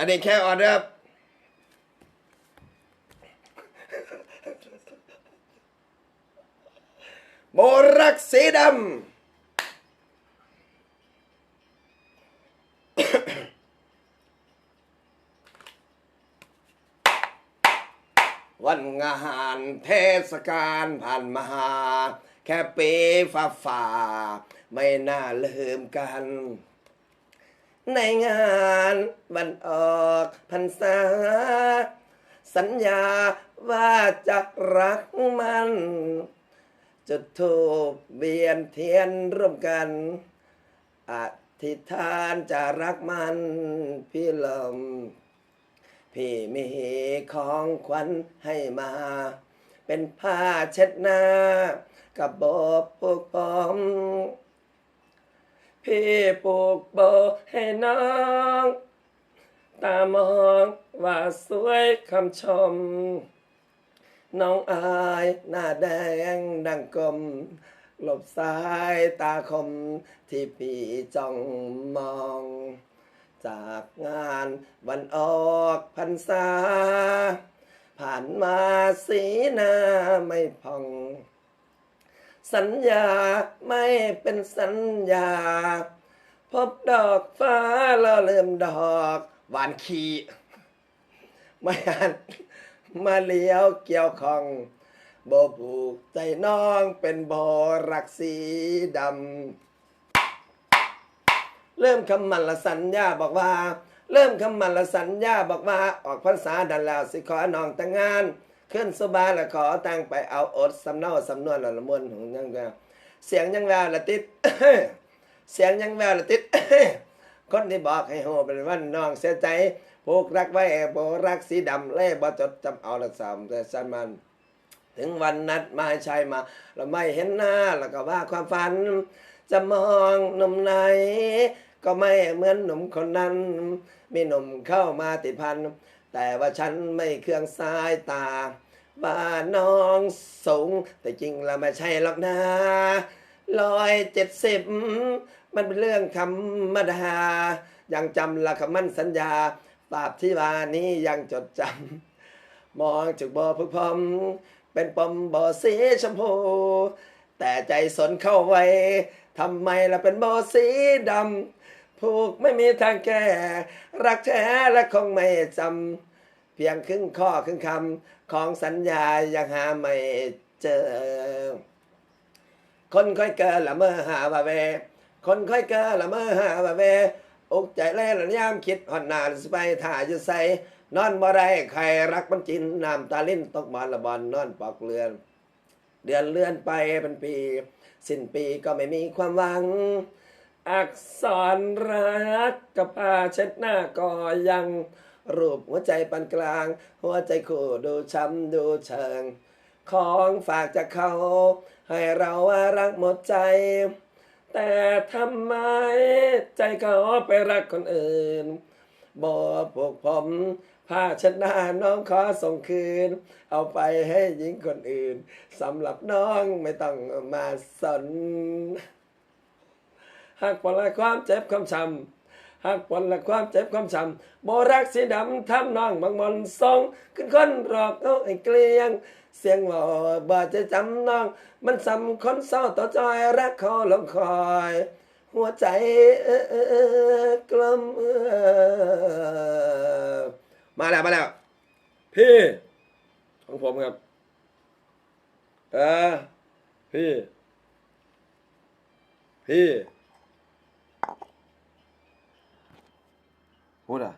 อันนี้แค่ออเดอร์โบรักสีดำวันงานเทศกาลผ่านมา แค่ปีฝ่าฝ่า ไม่น่าลืมกัน ในงานวันออกพรรษา สัญญาว่าจะรักมัน จุดทูบเบียนเทียนร่วมกันอธิษฐานจะรักมันพี่ลม พี่มีของขวัญให้มา เป็นผ้าเช็ดหน้า กับโบปุกปอม พี่ปลูกโบให้น้อง ตามองว่าสวยคำชม น้องอายหน้าแดงดังกลมหลบสายตาคมที่พี่จ้องมอง จากงานวันออกพรรษา ผ่านมาสีหน้าไม่พอง สัญญาไม่เป็นสัญญา พบดอกฟ้าแล้วเริ่มดอกหวานขีไม่หันมาเลี้ยวเกี่ยวของโบผูกใจน้องเป็นโบรักสีดำ เริ่มคำมันละสัญญาบอกว่า เริ่มคำมันละสัญญาบอกว่า ออกพรรษาดันแล้วสิขอน้องแต่งงาน ขึ้นสบาละขอตั้งไปเอาอดสำเนาสำนวนละละมวนของยังแววเสียงยังแววละติดเสียงยังแววละติดคนที่บอกให้โหเป็นวันน้องเสียใจผูกรักไว้โบรักสีดำเล่บ่จดจำเอาละสามแต่สันมันถึงวันนัดมาให้ชายมาเราไม่เห็นหน้าแล้วก็ว่าความฝัน จะมองหนุ่มไหน ก็ไม่เหมือนหนุ่มคนนั้น มีหนุ่มเข้ามาติดพัน แต่ว่าฉันไม่เครื่องสายตาว่าน้องสูง แต่จริงแล้วไม่ใช่หรอกนะร้อยเจ็ดสิบมันเป็นเรื่องธรรมดา ยังจำละคำมั่นสัญญาตราบที่วานี้ยังจดจำ มองจากบ่อพึกพรมเป็นปมบ่อสีชมพู แต่ใจสนเข้าไว้ทำไมล่ะเป็นบ่อสีดำ ผูกไม่มีทางแก้รักแท้และคงไม่จำเพียงครึ่งข้อครึ่งคำของสัญญายังหาไม่เจอ คนค่อยเกินละเมอหาวาเว คนค่อยเกินละเมอหาวาเวอกใจแล่ละยามคิดหอนหนาสไปถ่าอยู่ใส่นอนบ่ได้ใครรักมันจินน้ำตาลิ้นตกบานละบอนนอนปอกเรือน เดือนเลื่อนไปเป็นปี สิ้นปีก็ไม่มีความหวัง อักษรรักกับผ้าเช็ดหน้าก็ยังรูปหัวใจปานกลาง หัวใจคู่ดูช้ำดูเชิง ของฝากจากเขา ให้เราว่ารักหมดใจ แต่ทำไมใจเขาไปรักคนอื่นบอพวกผมผ้าชน้าน้องขอส่งคืน เอาไปให้หญิงคนอื่นสำหรับน้องไม่ต้องมาสน หากผลละความเจ็บความช้ำหากผลละความเจ็บความช้ำโบรักสีดำทำน้องบางมนทรงขึ้นค้นรอกเอาไอ้เกลียง เสียงหล่อบ่จะจำน้อง มันสำคนเศร้าต่อจอยรักเขาลงคอย หัวใจเออกลมเออมาแล้วมาแล้วพี่ของผมครับเออพี่ พี่ พูดอะ